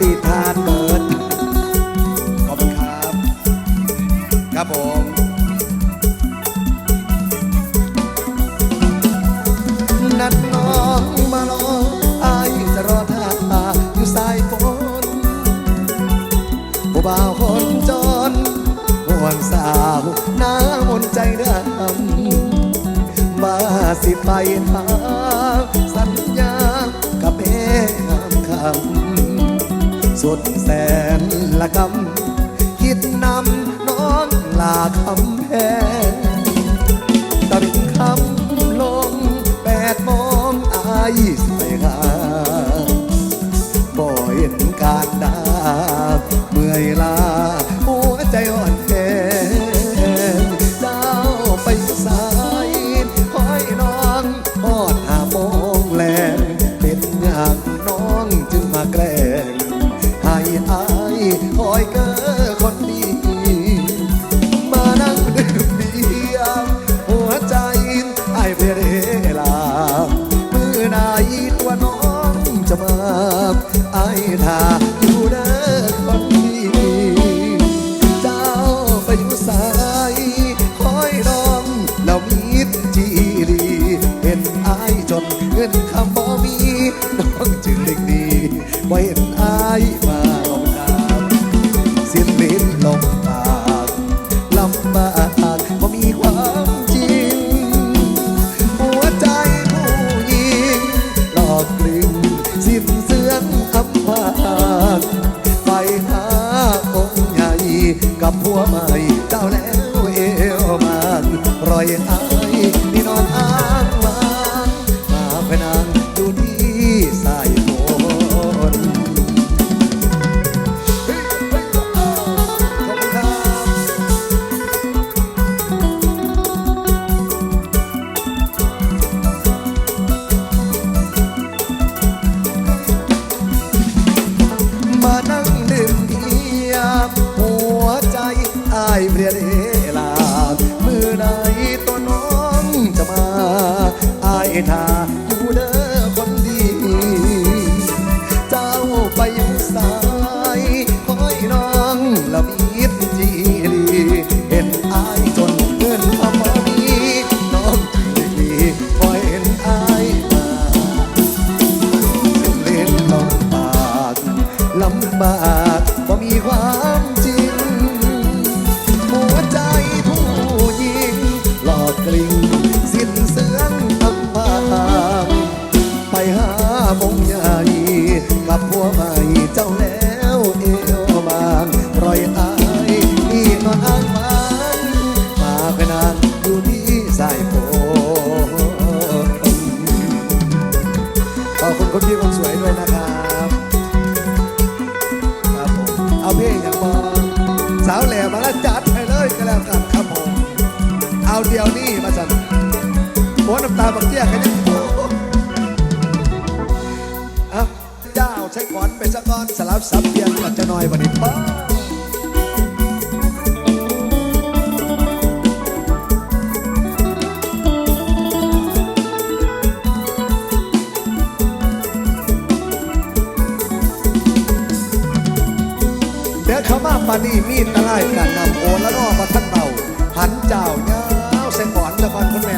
ธิทานเกิด ขอบคุณครับ ครับผม นัดน้องมาลองอายจะรอท่าตาอยู่สายฝนผู้บ่าวคนจนห่วงสาวน้ามนใจดำมาสิไปหาสัญญากับเองคำ สุดแสนละกำคิดนำน้องลาคำแพงตะลิงคำลงแปดมองอายใส่กาบ่เห็นการดาเมื่อยลาหัวใจอ่อนแงเจ้าไปสายคอยน้องอดหามองแลเป็นอยางายเรียนเอลามื่อใดตัวน้องจะมาอายทาอยู่เด้อคนดี เจ้าไปอยู่สายคอยน้องละบีบจีรีเห็นอายจนเงินพอมีน้องจีรีคอยเห็นอายมาเล่นลำบากลำบากาวเดียวนี่มาสั่นโอ้น้ำตาบักเจี้ยขยันเอาเจ้าใช้ขอนไปสะก้อนสลับสับเปลี่ยนหลับจะน้อยวันนี้ป้าเดี๋ยวเขามาปานี่มีตะไลกันนำโอนละนอมาทัดเบาหันเจ้าเนี่ย Superman.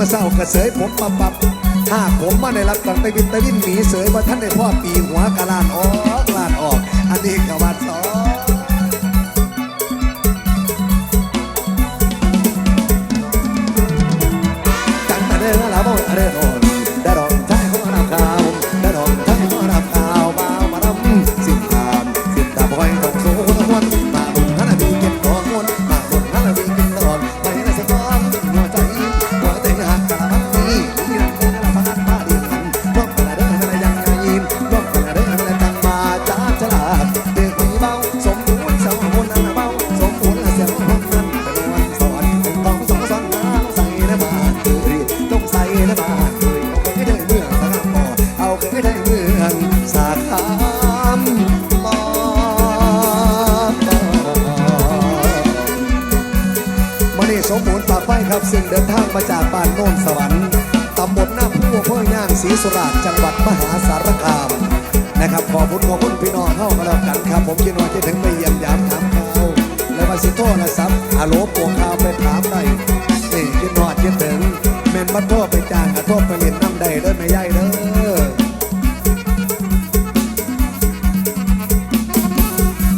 มื่อเศร้ากระเสยผมปับปับถ้าผมมาในรับตังแต่วินตะวินหนีเสยว่าท่านในพ่อปีหัวกะลานออกลานออก อันนี้กะวันสอง ห้างศรีสุราจังหวัดมหาสารคามนะครับขอบคุณขอบคุณพี่น้องเข้ามาแล้วกันครับ ผมยินดีที่ถึงไปเยี่ยมยามถามข่าวแล้วมาสิโทษนะครับอาโลปวงข่าวไปถามได้นี่ยินดีที่ถึงเมนมาโทษไปจางอาโทษไปเรียนน้ำได้เลยไม่ใหญ่เด้อ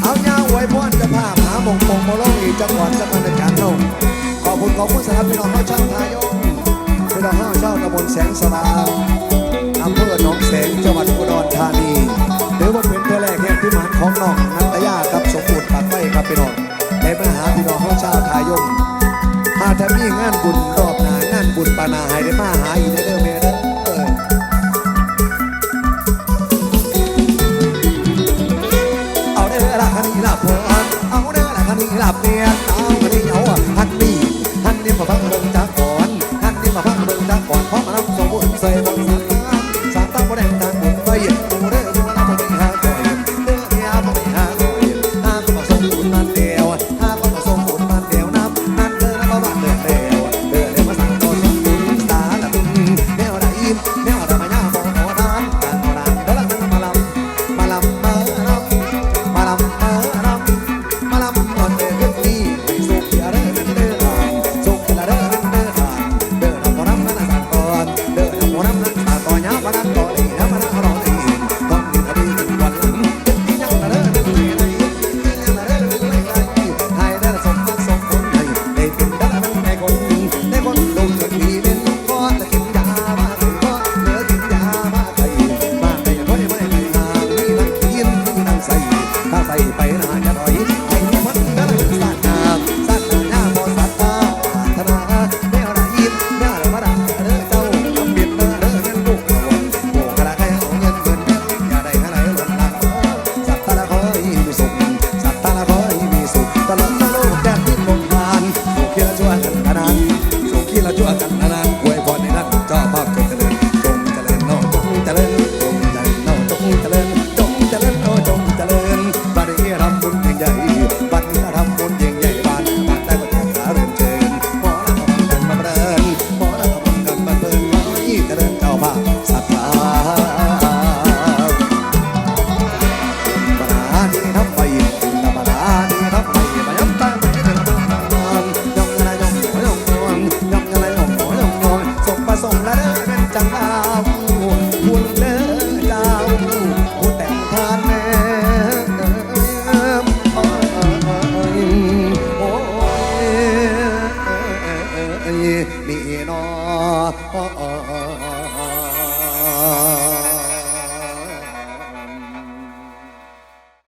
เอาเงาไว้พ่นจะพาหามงคงมาล่องอีจังหวัดสกลนครเท่าขอบคุณขอบคุณสำหรับพี่น้องเข้าช่างทายโย มนแสงสลาอำเภอหนองแสงจังหวัดอุดรธานีหรือว่าเป็นเพื่อแรกแห่งพิมานของน้องนัตยาครับสมบูรณ์ปัดไม้ครับพี่น้องในมหาพี่น้องข้าเจ้าทายมมาทำนี่งานบุญรอบหนางานบุญปานาหายในมหาอีเดอเมเด้อเอาเด้อละคันนี้ละพอนเอาเด้อละคันนี้ละเมีย Bahia.